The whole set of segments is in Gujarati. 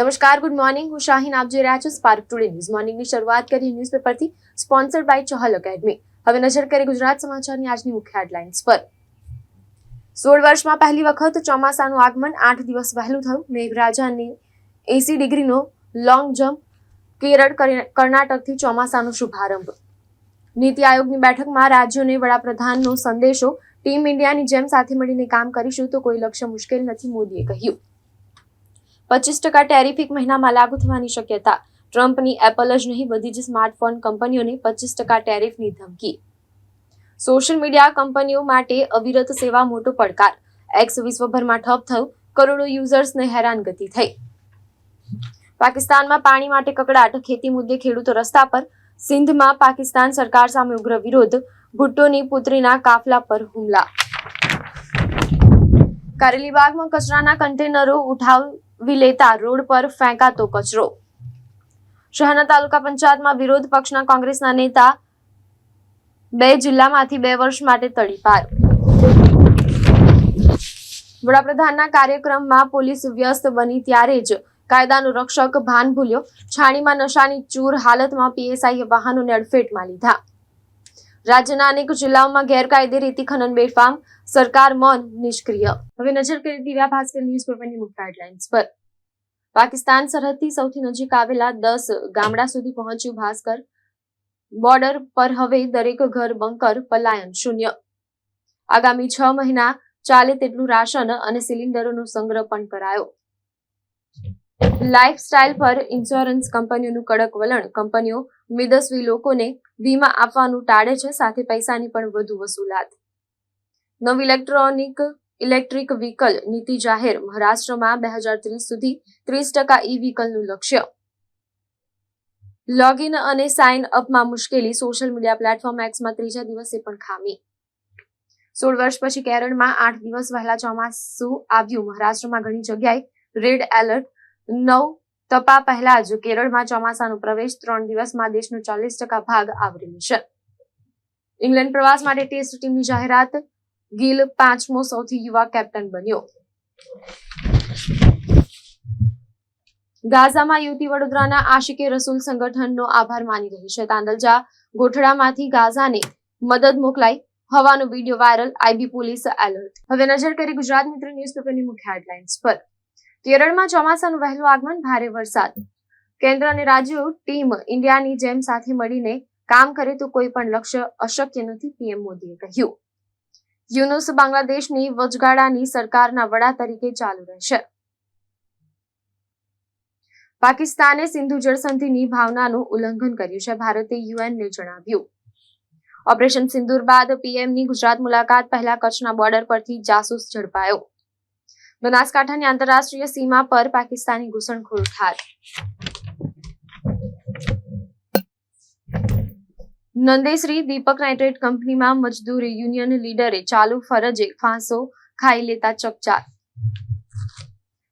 નમસ્કાર, ગુડ મોર્નિંગ. હું શાહીન, આપ જોઈ રહ્યા છો સ્પાર્ક ટુડે ન્યૂઝ મોર્નિંગની શરૂઆત કરી ન્યૂઝપેપરથી સ્પોન્સર્ડ બાય ચહલ એકેડમી હવે નજર કરી ગુજરાત સમાચારની આજની મુખ્ય હેડલાઇન્સ પર. સોળ વર્ષમાં પહેલી વખત ચોમાસાનું આગમન આઠ દિવસ વહેલું થયું. મેઘરાજાની એસી ડિગ્રીનો લોંગ જમ્પ કેરળ કર્ણાટકથી ચોમાસાનો શુભારંભ. નીતિ આયોગની બેઠકમાં રાજ્યોને વડાપ્રધાનનો સંદેશો, ટીમ ઇન્ડિયાની જેમ સાથે મળીને કામ કરીશું તો કોઈ લક્ષ્ય મુશ્કેલ નથી, મોદીએ કહ્યું. પચીસ ટકા ટેરિફિક મહિનામાં લાગુ થવાની શક્યતા. ટ્રમ્પની એપલ જ નહીં, બધી જ સ્માર્ટફોન કંપનીઓને પચીસ ટકા ટેરિફની ધમકી. સોશિયલ મીડિયા કંપનીઓ માટે અવિરત સેવા મોટો પડકાર. એક્સ વિશ્વભરમાં ઠપ થયું, કરોડો યુઝર્સને હેરાનગતિ થઈ. પાકિસ્તાનમાં પાણી માટે કકડાટ, ખેતી મુદ્દે ખેડૂતો રસ્તા પર. સિંધમાં પાકિસ્તાન સરકાર સામે ઉગ્ર વિરોધ, ભુટ્ટોની પુત્રીના કાફલા પર હુમલા. કારેલીબાગમાં કચરાના કન્ટેનરો ઉઠાવી લેતા રોડ પર ફેંકાતો કચરો. શહેરના તાલુકા પંચાયતમાં વિરોધ પક્ષના કોંગ્રેસના નેતા બે જિલ્લામાંથી બે વર્ષ માટે તડીપાર વડાપ્રધાનના કાર્યક્રમમાં પોલીસ વ્યસ્ત બની ત્યારે જ કાયદાનો રક્ષક ભાન ભૂલ્યો. છાણીમાં નશાની ચૂર હાલતમાં પીએસઆઈએ વાહનોને અડફેટમાં લીધા. રાજ્યના અનેક જિલ્લાઓમાં ગેરકાયદે રેતી ખનન બેફામ, સરકાર મૌન નિષ્ક્રિય. હવે નજર કરી દિવ્યા ભાસ્કર ન્યૂઝપેપરની મુખ્ય હેડલાઇન્સ પર. પાકિસ્તાન સરહદથી સૌથી નજીક આવેલા દસ ગામડા સુધી પહોંચ્યું ભાસ્કર. બોર્ડર પર હવે દરેક ઘર બંકર, પલાયન શૂન્ય. આગામી છ મહિના ચાલે તેટલું રાશન અને સિલિન્ડરોનો સંગ્રહ પણ કરાયો. લાઇફસ્ટાઇલ પર ઇન્સ્યોરન્સ કંપનીઓનું કડક વલણ. કંપનીઓ મેદસ્વી લોકોને વીમા આપવાનું ટાળે છે, સાથે પૈસાની પણ વધુ વસૂલાત. નવી ઇલેક્ટ્રોનિક ઇલેક્ટ્રિક વ્હીકલ નીતિ જાહેર મહારાષ્ટ્રમાં બે હજાર ત્રીસ સુધી ત્રીસ ટકા ઈ વ્હીકલનું લક્ષ્ય. લોગિન અને સાઇન અપમાં મુશ્કેલી. સોશિયલ મીડિયા પ્લેટફોર્મ એક્સમાં ત્રીજા દિવસે પણ ખામી. સોળ વર્ષ પછી કેરળમાં આઠ દિવસ વહેલા ચોમાસું આવ્યું. મહારાષ્ટ્રમાં ઘણી જગ્યાએ રેડ એલર્ટ નવ. તપા પહેલા જ કેરળમાં ચોમાસાનો પ્રવેશ ત્રણ દિવસમાં દેશનો ચાલીસ ટકા ભાગ આવરી લેશે. ઇંગ્લેન્ડ પ્રવાસ માટે ટેસ્ટ ટીમની જાહેરાત. ગિલ પાંચમો સૌથી યુવા કેપ્ટન બન્યો. ગાઝામાં યુવતી વડોદરાના આશિકે રસૂલ સંગઠનનો આભાર માની રહી છે. તાંદલજા ગોઠડામાંથી ગાઝાને મદદ મોકલાઈ. હવાનો video viral. IB police alert. હવે નજર કરી ગુજરાત મિત્ર ન્યૂઝપેપરની મુખ્ય હેડલાઇન્સ પર. કેરળમાં ચોમાસાનું વહેલું આગમન ભારે વરસાદ. કેન્દ્ર અને રાજ્યો ટીમ ઇન્ડિયાની જેમ સાથે મળીને કામ કરે તો કોઈ પણ લક્ષ્ય અશક્ય નથી, પીએમ મોદીએ કહ્યું. યુનુસ બાંગ્લાદેશની વચગાળાની સરકારના વડા તરીકે ચાલુ રહેશે. પાકિસ્તાને સિંધુ જળસંધિની ભાવનાનું ઉલ્લંઘન કર્યું છે, ભારતે યુએનને જણાવ્યું. ઓપરેશન સિંદૂર બાદ પીએમની ગુજરાત મુલાકાત પહેલા કચ્છના બોર્ડર પરથી જાસૂસ ઝડપાયો. બનાસકાંઠાની આંતરરાષ્ટ્રીય સીમા પર પાકિસ્તાની ઘૂસણખોર ઠાર નંદેશ્રી દીપક નાઇટ્રેટ કંપનીમાં મજદૂર યુનિયન લીડરે ચાલુ ફરજે ફાંસો ખાઈ લેતા ચકચાર.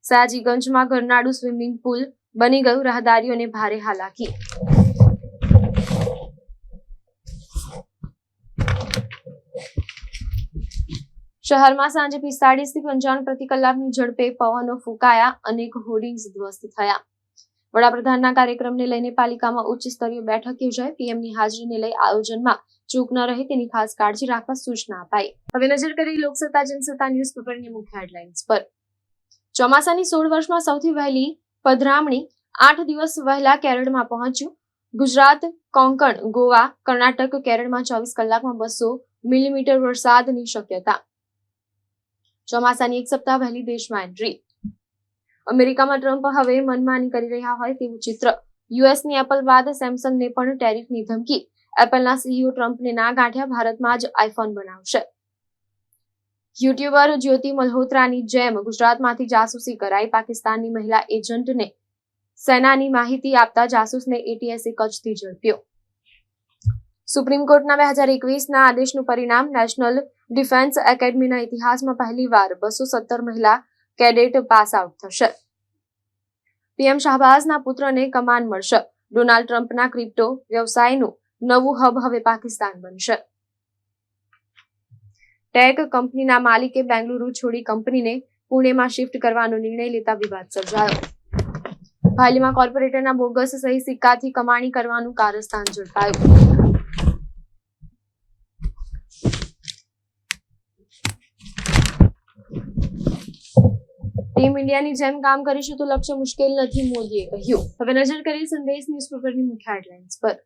સયાજીગંજમાં ઘરનાળું સ્વિમિંગ પુલ બની ગયું, રાહદારીઓને ભારે હાલાકી. શહેરમાં સાંજે પિસ્તાળીસથી પંચાવન પ્રતિ કલાકની ઝડપે પવનો ફૂંકાયા, અનેક હોર્ડિંગ્સ ધ્વસ્ત થયા. વડાપ્રધાનના કાર્યક્રમને લઈને પાલિકામાં ઉચ્ચ સ્તરીય બેઠક યોજાઈ. પીએમની હાજરીને લઈ આયોજનમાં ચૂક ન રહે તેની ખાસ કાળજી રાખવા સૂચના અપાઈ. હવે નજર કરી લોકસત્તા, જનસત્તા ન્યૂઝપેપરની મુખ્ય હેડલાઇન્સ પર. ચોમાસાની સોળ વર્ષમાં સૌથી વહેલી પધરામણી આઠ દિવસ વહેલા કેરળમાં પહોંચ્યું. ગુજરાત, કોંકણ, ગોવા, કર્ણાટક કેરળમાં ચોવીસ કલાકમાં બસો મિલીમીટર વરસાદની શક્યતા. ચોમાસાની એક સપ્તાહ વહેલી દેશમાં એન્ટ્રી. અમેરિકામાં ટ્રમ્પ હવે મનમાની કરી રહ્યા હોય તેવું ચિત્ર. યુએસની એપલ બાદ સેમસંગને પણ ટેરિફની ધમકી. એપલના સીઈઓ ટ્રમ્પને ના ગાંઠ્યા ભારતમાં જ આઈફોન બનાવશે. યુટ્યુબર જ્યોતિ મલ્હોત્રાની જેમ ગુજરાતમાંથી જાસૂસી કરાઈ પાકિસ્તાનની મહિલા એજન્ટને. સેનાની માહિતી આપતા જાસૂસને એટીએસએ કચ્છથી ઝડપ્યો. સુપ્રીમ કોર્ટના બે હજાર એકવીસના આદેશનું પરિણામ નેશનલ ડિફેન્સ એકેડમીના ઇતિહાસમાં પહેલીવાર બસો સત્તર મહિલા કેડેટ પાસ આઉટ થશે. પીએમ શાહબાઝના પુત્રને કમાન મળશે. ડોનાલ્ડ ટ્રમ્પના ક્રિપ્ટો વ્યવસાયનું નવું હબ હવે પાકિસ્તાન બનશે. ટેક કંપનીના માલિકે બેંગલુરુ છોડી કંપનીને પુણેમાં શિફ્ટ કરવાનો નિર્ણય લેતા વિવાદ સર્જાયો. ભાલીમાં કોર્પોરેટરના બોગસ સહી સિક્કાથી કમાણી કરવાનું કારસ્થાન ઝડપાયું. ટીમ ઇન્ડિયાની જેમ કામ કરીશું તો લક્ષ્ય મુશ્કેલ નથી, મોદીએ કહ્યું. હવે નજર કરીએ સંદેશ ન્યૂઝપેપરની મુખ્ય હેડલાઇન્સ પર.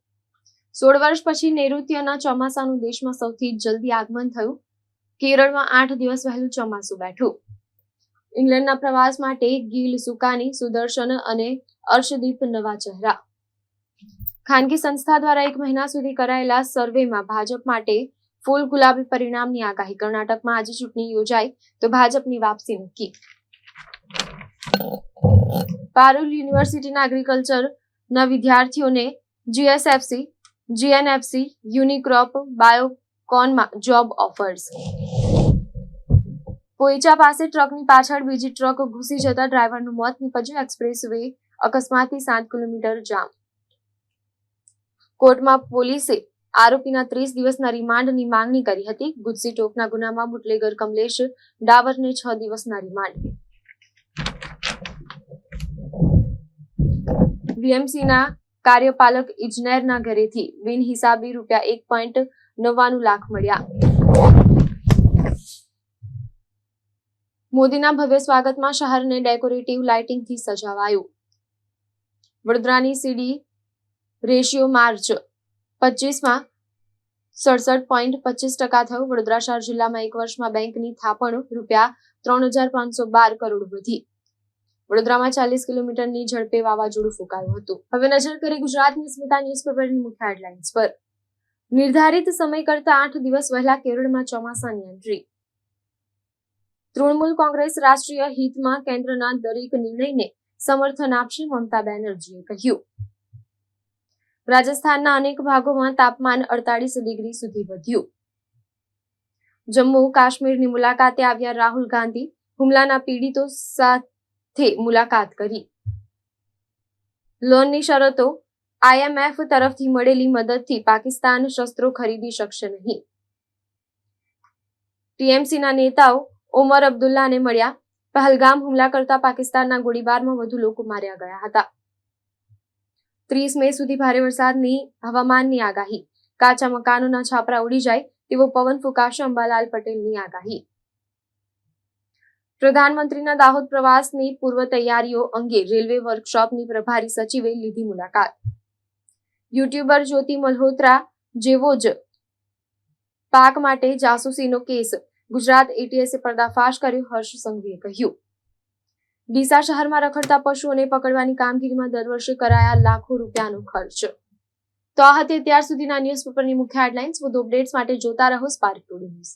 સોળ વર્ષ પછી નૈઋત્યના ચોમાસાનું દેશમાં સૌથી જલ્દી આગમન થયું. કેરળમાં આઠ દિવસ વહેલું ચોમાસું બેઠું. ઇંગ્લેન્ડના પ્રવાસ માટે ગીલ સુકાની, સુદર્શન અને અર્શદીપ નવા ચહેરા. ખાનગી સંસ્થા દ્વારા એક મહિના સુધી કરાયેલા સર્વેમાં ભાજપ માટે ફૂલ ગુલાબી પરિણામની આગાહી. કર્ણાટકમાં આજે ચૂંટણી યોજાય તો ભાજપની વાપસી નક્કી. પારુલ યુનિવર્સિટીના એગ્રીકલ્ચરના વિદ્યાર્થીઓને જીએસએફસી જીએનએફસી યુનિક્રોપ બાયોકોનમાં જોબ ઓફર્સ પોઈચા પાસે ટ્રકની પાછળ બીજી ટ્રક ઘૂસી જતા ડ્રાઈવરનું મોત નીપજ્યું એક્સપ્રેસ વે અકસ્માતથી સાત કિલોમીટર જામ. કોર્ટમાં પોલીસે આરોપીના ત્રીસ દિવસના રિમાન્ડની માંગણી કરી હતી. ગુજસી ટોકના ગુનામાં બુટલેગર કમલેશ ડાવરને છ દિવસના રિમાન્ડ વીએમસીના કાર્યપાલક ઇજનેરના ઘરેથી બિનહિસાબી રૂપિયા એક પોઈન્ટ નવ્વાણું લાખ મળ્યા. મોદીના ભવ્ય સ્વાગતમાં શહેરને ડેકોરેટિવ લાઇટિંગથી સજાવાયું. વડોદરાની સીડી રેશિયો માર્ચ પચીસમાં સડસઠ પોઈન્ટ પચીસ ટકા થયું. વડોદરા શહેર જિલ્લામાં એક વર્ષમાં બેંકની થાપણ રૂપિયા ત્રણ હજાર પાંચસો બાર કરોડ વધી. વડોદરામાં ચાલીસ કિલોમીટરની ઝડપે વાવાઝોડું ફૂંકાયું હતું. હવે નજર કરી ગુજરાતની સ્મિતા ન્યૂઝપેપરની મુખ્ય હેડલાઇન્સ પર. નિર્ધારિત સમય કરતા આઠ દિવસ વહેલા કેરળમાં ચોમાસાની એન્ટ્રી તૃણમૂલ કોંગ્રેસ રાષ્ટ્રીય હિતમાં કેન્દ્રના દરેક નિર્ણયને સમર્થન આપશે મમતા બેનર્જીએ કહ્યું. રાજસ્થાનના અનેક ભાગોમાં તાપમાન અડતાલીસ ડિગ્રી સુધી વધ્યું. જમ્મુ કાશ્મીરની મુલાકાતે આવ્યા રાહુલ ગાંધી, હુમલાના પીડિતો સાથે મુલાકાત કરી. લોનની શરતો આઈએમએફ તરફથી મળેલી મદદથી પાકિસ્તાન શસ્ત્રો ખરીદી શકશે નહીં. ટીએમસીના નેતાઓ ઓમર અબ્દુલ્લાને મળ્યા. પહલગામ હુમલા કરતા પાકિસ્તાનના ગોળીબારમાં વધુ લોકો માર્યા ગયા હતા. ત્રીસ મે સુધી ભારે વરસાદની હવામાનની આગાહી. કાચા મકાનોના છાપરા ઉડી જાય તેવો પવન ફૂંકાશે અંબાલાલ પટેલની આગાહી. પ્રધાનમંત્રીના દાહોદ પ્રવાસની પૂર્વ તૈયારીઓ અંગે રેલવે વર્કશોપની પ્રભારી સચિવે લીધી મુલાકાત. યુટ્યુબર જ્યોતિ મલ્હોત્રા જેવો જ પાક માટે જાસૂસીનો કેસ ગુજરાત એટીએસે પર્દાફાશ કર્યો, હર્ષ સંઘવીએ કહ્યું. ડીસા શહેરમાં રખડતા પશુઓને પકડવાની કામગીરીમાં દર વર્ષે કરાયા લાખો રૂપિયાનો ખર્ચ. તો આ હતી અત્યાર સુધીના ન્યૂઝપેપરની મુખ્ય હેડલાઇન્સ. વધુ અપડેટ્સ માટે જોતા રહો સ્પાર્ક ટુડે ન્યૂઝ.